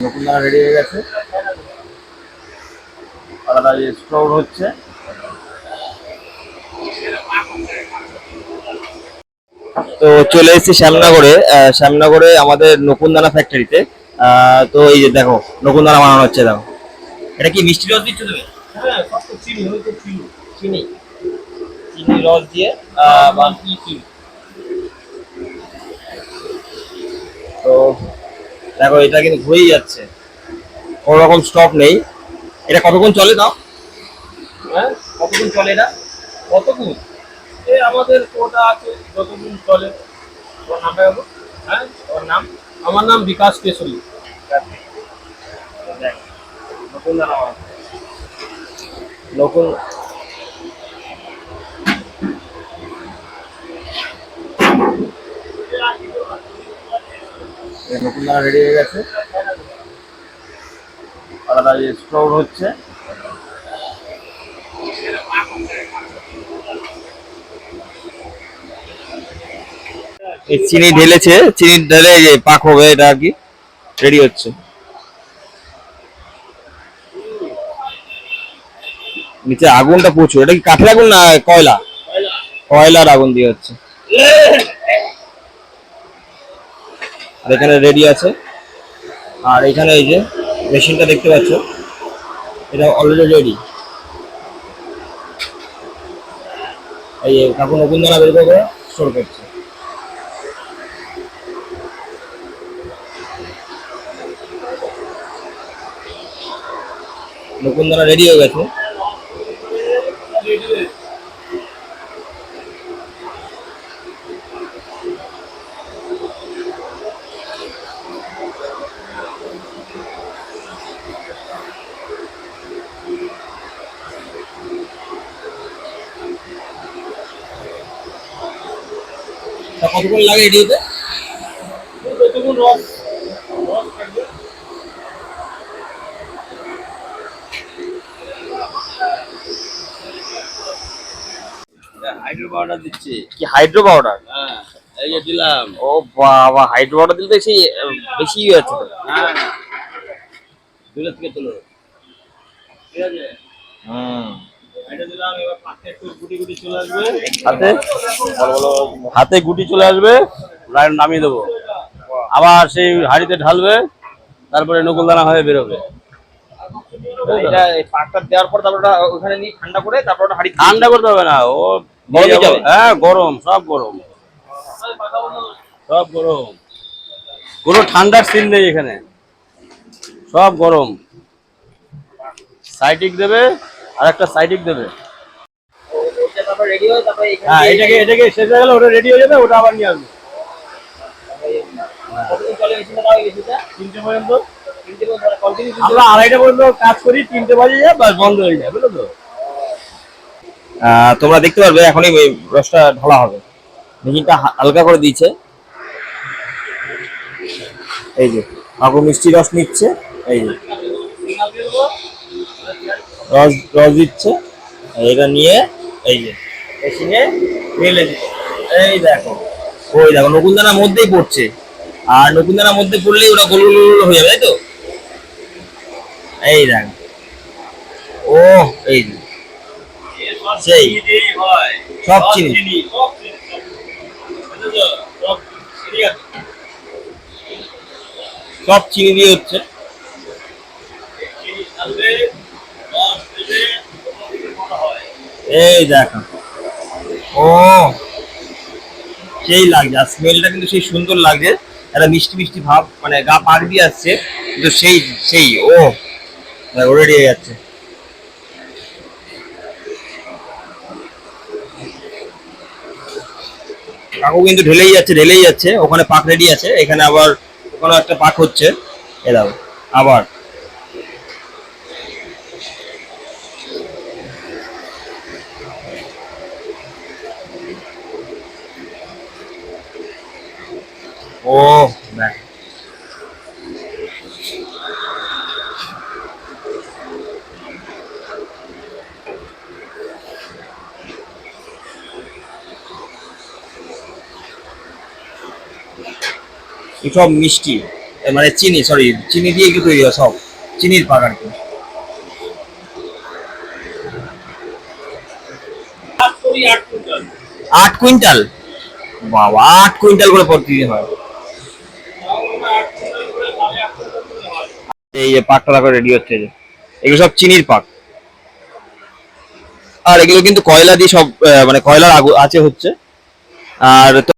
নতুন দানা রেডি হয়ে গেছে। আলাদা স্টোর হচ্ছে। তো চলে এসেছি শ্যামনগরে। আহ, শ্যামনগরে আমাদের নকুনদানা ফ্যাক্টরিতে তো এই যে দেখো নকুনদানা বানানো হচ্ছে দেখো। এটা কি মিষ্টি রস দিচ্ছ তুমি? হ্যাঁ চিনি হয়তো চিনি। চিনি। চিনি রস দিয়ে তো দেখো, এটা কিন্তু ঘুরেই যাচ্ছে। কোনো রকম স্টপ নেই। এটা কতক্ষণ চলে দাও? হ্যাঁ কতক্ষণ চলে এটা? কতক্ষণ? এই আমাদের কোটা আছে, যতদিন চলে। তোমার নামটা হ্যাঁ তোমার নাম? আমার নাম বিকাশ কেশরী। নতুন। নতুন নতুন দানা রেডি হয়ে গেছে। আলাদা স্টোর হচ্ছে। এই চিনি ঢেলেছে চিনি ঢেলে পাক হবে এটা আর কি রেডি হচ্ছে। নিচে আগুনটা প্রচুর এটা কি কাঠের আগুন না কয়লা। কয়লার আগুন দিয়ে হচ্ছে। আর এখানে রেডি আছে। আর এখানে এই যে মেশিনটা দেখতে পাচ্ছ, এটা অলরেডি রেডি এই কাকু নতুন দানা বের করে স্টোর করছে। নতুন দানা রেডি হয়ে গেছে। কতক্ষণ লাগে রেডি হতে হাইড্রো পাউডার দিচ্ছি। কি হাইড্রো পাউডার? হ্যাঁ এই যে দিলাম। ও বাবা হাইড্রো পাউডার দিলে তো সেই বেশি ইয়ে আছে তো। হ্যাঁ দূরে থেকে তোলো। ঠিক আছে? হুম। হাতে? গুটি চলে আসবে লাইন নামিয়ে দেবো। আবার সেই হাঁড়িতে ঢালবে তারপরে নকুলদানা হয়ে বেরোবে। এটা পাকটা দেওয়ার পর তারপর ওখানে নিয়ে ঠান্ডা করে তারপর ওটা হাড়ি ঠান্ডা করতে হবে না ও হ্যাঁ গরম সব গরম। সব গরম। কোনো ঠান্ডার সিন নেই এখানে। সব গরম। সাইটিক দেবে আর একটা সাইটিক দেবে। হয় এটাকে এটাকে শেষ হয়ে গেলে ওটা রেডি হয়ে যাবে ওটা আবার নিয়ে আসবে। তিনটে পর্যন্ত। আমরা আড়াইটা পর্যন্ত কাজ করি তিনটে বাজে যায় বাস বন্ধ হয়ে যায় বুঝলো তো? তোমরা দেখতে পারবে এখনই রসটা ঢালা হবে। মেশিনটা হালকা করে দিয়েছে। এই যে কাকু মিষ্টি রস নিচ্ছে। এই যে। রস রস দিচ্ছে। এটা নিয়ে এই যে মেশিনে দিচ্ছে। এই দেখো। ওই দেখো নকুলদানার মধ্যেই পড়ছে। আর নকুলদানার মধ্যে পড়লেই ওটা গোল গোল হয়ে যাবে, তাই তো? এই দেখো। ও, এই সেই। সব চিনি। সব চিনি দিয়ে হচ্ছে। এই দেখো। ও, সেই লাগছে। আর স্মেলটা কিন্তু সেই সুন্দর লাগছে। একটা মিষ্টি মিষ্টি ভাব মানে গা পাক দিয়ে আসছে, কিন্তু সেই সেই, ও। রেডি হয়ে যাচ্ছে। কাকু কিন্তু ঢেলেই যাচ্ছে ঢেলেই যাচ্ছে। ওখানে পাক রেডি আছে। এখানে আবার ওখানে একটা পাক হচ্ছে। এ দাও, আবার। ও, দেখ। এসব মিষ্টি মানে চিনি সরি চিনি দিয়ে এগুলো তৈরি হয় সব? চিনির পাক কি। আট কুইন্টাল। বাবা, আট কুইন্টাল করে প্রতিদিন হয়। এই যে পাকটা করে রেডি হচ্ছে যে। এগুলো সব চিনির পাক আর এগুলো কিন্তু কয়লা দিয়ে সব মানে কয়লার আছে হচ্ছে আর